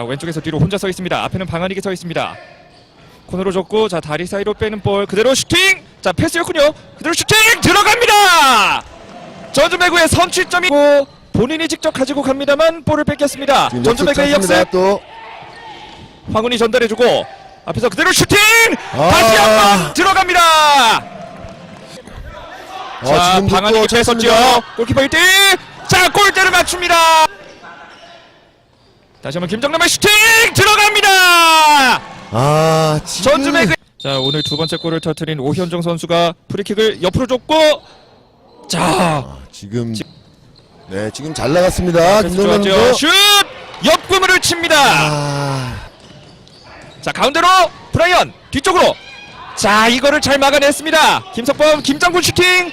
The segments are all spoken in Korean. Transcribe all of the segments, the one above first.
자 왼쪽에서 뒤로 혼자 서 있습니다. 앞에는 방한이게 서 있습니다. 코너로 줬고 자 다리 사이로 빼는 볼 그대로 슈팅. 자 패스였군요. 그대로 슈팅 들어갑니다. 전주배구의 선취점이고 본인이 직접 가지고 갑니다만 볼을 뺏겼습니다. 전주배구의 역습 또 황훈이 전달해주고 앞에서 그대로 슈팅 아. 다시 한번 들어갑니다. 어, 자 방한이. 찼습니다. 골키퍼 1대 자 골대를 맞춥니다. 다시 한번 김정남의 슈팅 들어갑니다. 아 지금 전주매그 자 오늘 두 번째 골을 터트린 오현정 선수가 프리킥을 옆으로 줬고 자 아, 지금 네 지금 잘 나갔습니다. 선수. 슛 옆구물을 칩니다. 아 자 가운데로 브라이언 뒤쪽으로 자 이거를 잘 막아냈습니다. 김석범 김장군 슈팅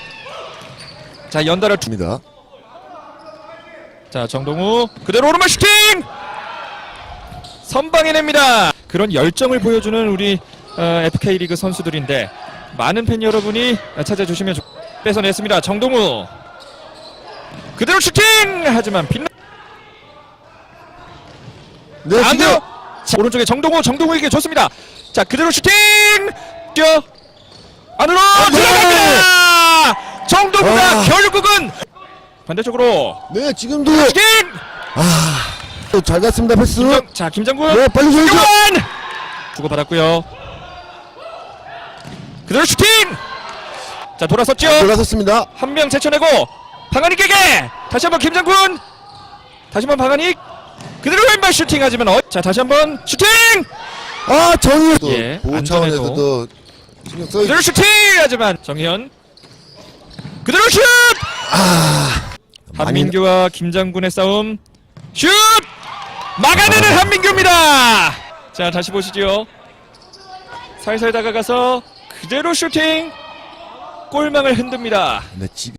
자 연달아 두- 입니다. 자 정동우 그대로 오른발 슈팅 선방해냅니다. 그런 열정을 보여주는 우리 어, FK 리그 선수들인데 많은 팬 여러분이 찾아주시면 좋... 뺏어냈습니다. 정동우 그대로 슈팅 하지만 빛나 네 안 돼요. 자, 오른쪽에 정동우 정동우에게 줬습니다. 자 그대로 슈팅 뛰어 안으로 네. 들어갑니다. 정동우가 아. 결국은 반대쪽으로 네 지금도 슈팅 또 잘 갔습니다 패스. 김정, 자 김장군 네 빨리 줘야죠. 김정환 주고 받았고요. 그대로 슈팅 자 돌아섰죠. 들어갔습니다. 한 명 제쳐내고 방한익에게 다시 한번 김장군 다시 한번 방한익 그대로 왼발 슈팅 하지만 어, 자 다시 한번 슈팅 아또 예, 보호 안전에도. 차원에서도 신경 써. 그대로 슈팅 하지만 정현 그대로 슛 아 많이 한민규와 김장군의 싸움 슛 막아내는 한민규입니다. 자 다시 보시죠. 살살 다가가서 그대로 슈팅! 골망을 흔듭니다. 네 지금